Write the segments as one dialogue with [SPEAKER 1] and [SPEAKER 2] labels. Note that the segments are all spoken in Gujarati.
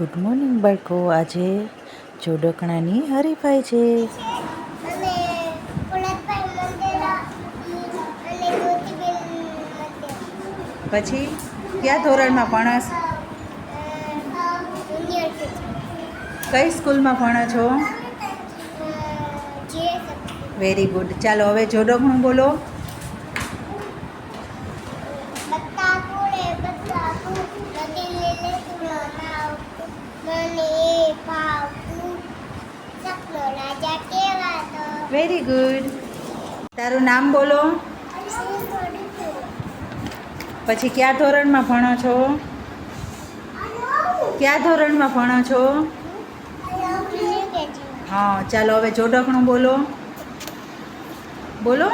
[SPEAKER 1] ગુડ મોર્નિંગ બાળકો. આજે જોડકણાની હરીફાઈ છે. પછી કયા ધોરણમાં ભણસ? કઈ સ્કૂલમાં ભણો છો? Very good. ચાલો હવે જોડકણું બોલો.
[SPEAKER 2] બત્તા કુળે
[SPEAKER 1] વેરી ગુડ તારું નામ બોલો. પછી કયા ધોરણમાં ભણો છો? કયા ધોરણમાં ભણો છો? હા ચાલો હવે જોડકણું બોલો. બોલો.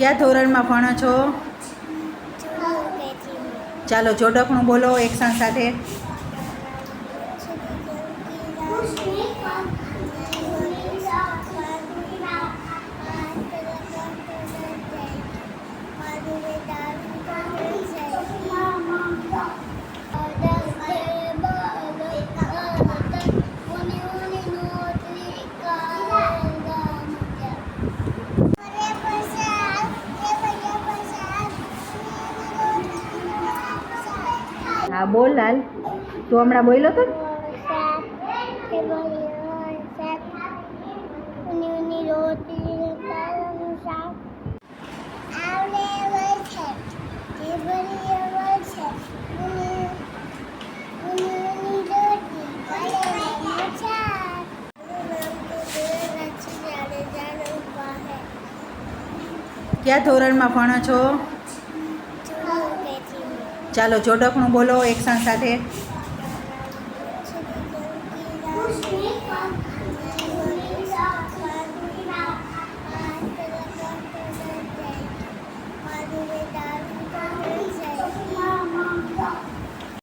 [SPEAKER 1] કયા ધોરણમાં ભણો છો?
[SPEAKER 2] ચૂલો
[SPEAKER 1] જોડકણું બોલો એકસાણ સાથે. હા બોલ લાલ. તું હમણાં બોલ્યો તો? કયા ધોરણમાં ભણો છો?
[SPEAKER 2] ચાલો
[SPEAKER 1] જોડકણું બોલો એક્શન સાથે.